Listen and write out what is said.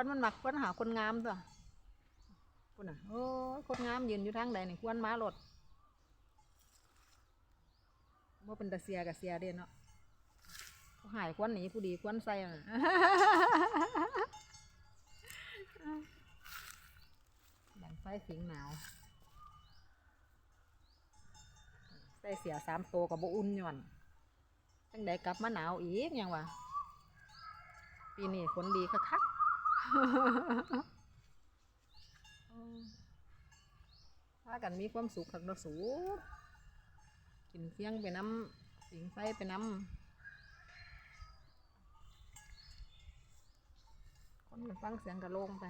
วนมันหมักควนหาคนงามตัวพุ่นน่ะโอ้คนงามยืนอยู่ทางใดนี่ควนม้ารถว่าเป็นตาเสียกับเสียเด่นเนาะเขาหายควนหนีผู้ดีควนใส่น่ะแบ่งไฟสิงหนาวใส่เสียสามโตกับโบอุ่นหย่อนจังใดกลับมาหนาวอีกยังวะปีนี้ฝนดีคักๆ พากันมีความสุขขักนาะสูกินเฟียงไปน้ำสิงไฟไปน้ำคนมันฟังเสียงกระโลงไป